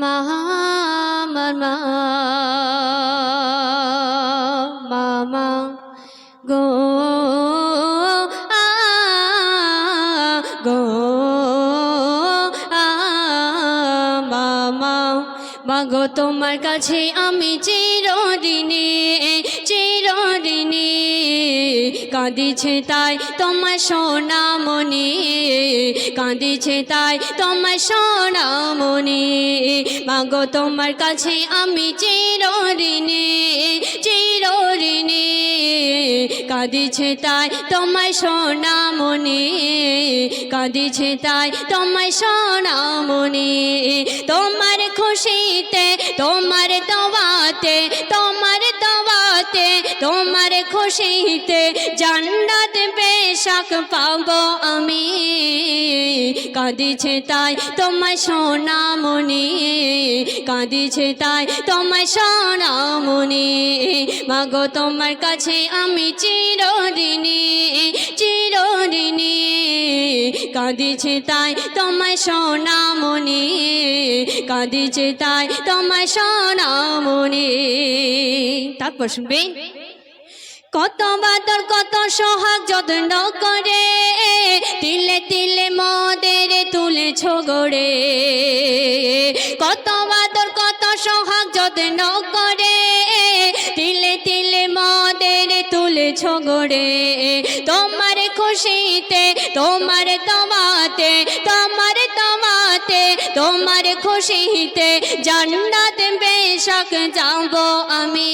মা আমার মা মামা গো আ গো আ মামা মাগো, তোমার কাছে আমি চিরদিনে চিরদিনে কাঁদিছে তাই তোমার সোনা মনে কাঁদিছে তাই তোমার সোনামণি। মাগো, তোমার কাছে আমি চিরদিনে চিরদিনে কাঁদিছে তাই তোমার সোনামণি, কাঁদিছে তাই তোমার সোনামণি। তোমার খুশিতে, তোমার দোয়াতে তোমার দোয়াতে, তোমার খুশিতে জান্নাত বেশাক পাবো আমি। কাঁদিছে তাই তোমার সোনামণি, কাঁদিছে তাই তোমার সোনামণি। মাগো, তোমার কাছে আমি চিরদিনী চিরদিনী কাঁদিছে তাই তোমার সোনামণি, কাঁদিছে তাই তোমার সোনামণি। তারপর শুনবে? কত বাদর, কত সোহাগ যত্ন করে। তিলে তিলে মদের তুলে ছগড়ে কত বাদর, কত সোহাগ যত্ন করে। তিলে তিলে মদের তুলে ছগড়ে তোমার খুশিতে, তোমার তোমাতে, তোমার তোমাতে তোমার খুশিতে জান্নাত বেশক যাব আমি।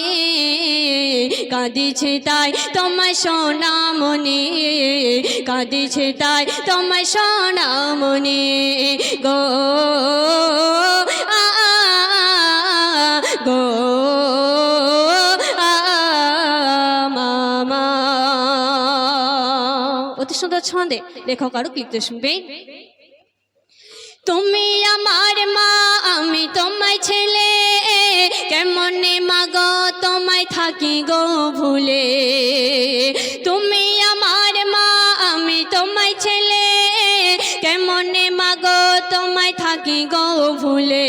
কাঁদিছে তাই তোমার সোনামণি, কাঁদিছে তাই তোমার সোনামণি গো। গো। মামা অতি সুন্দর ছন্দে লেখক আরও লিখতে শুনবে। তুমি আমার মা, আমি তোমায় ছেলে। কেমনে মাগো, তোমায় থাকি গো ভুলে? তুমি আমার মা, আমি তোমায় ছেলে। কেমনে মাগো, তোমায় থাকি গো ভুলে?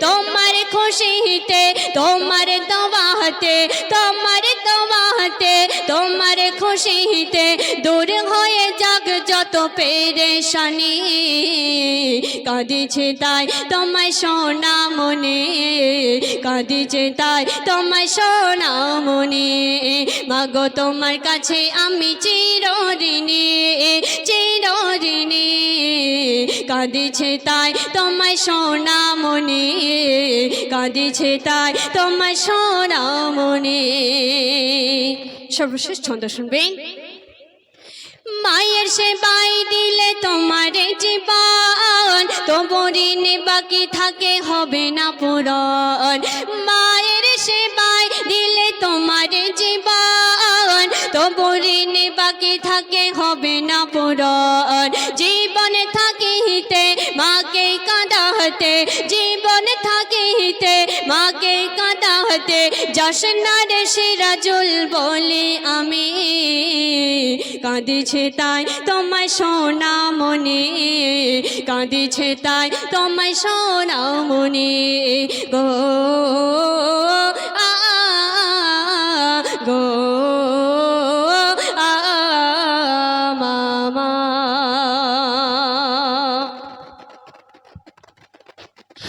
তোমার খুশিতে, তোমার দোয়াতে তোমার দোয়াতে, তোমার খুশিতে দূর হয়ে যাক যত পেরেশানি। কাঁদিছে তাই তোমায় সোনা মনে। কাঁদিছে তাই তোমায় সোনা মনে। মাগো, তোমার কাছে আমি চিরদিনী চিরদিনী। কাঁদিছে তাই তোমায় সোনা মনে। কাঁদিছে তাই তোমায় সোনা মনে। সর্বশেষ ছন্দ শুনবেন। সেবাই দিলে তোমার জীবন। তবু ঋণ বাকি থাকে, হবে না পুরন মায়ের সেবাই দিলে তোমার জীবন। ঋণ বাকি থাকে হবে না পূরণ। জীবনে থাকিতে মাকে কাঁদাহতে জীবন থাকিতে মাকে কাঁদা কাঁদাহতে যশনার সিরাজুল বলি আমি। কাঁদিছে তাই তোমায় সোনা মনে কাঁদিছে তাই তোমায় সোনা মনে গো।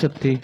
सकते।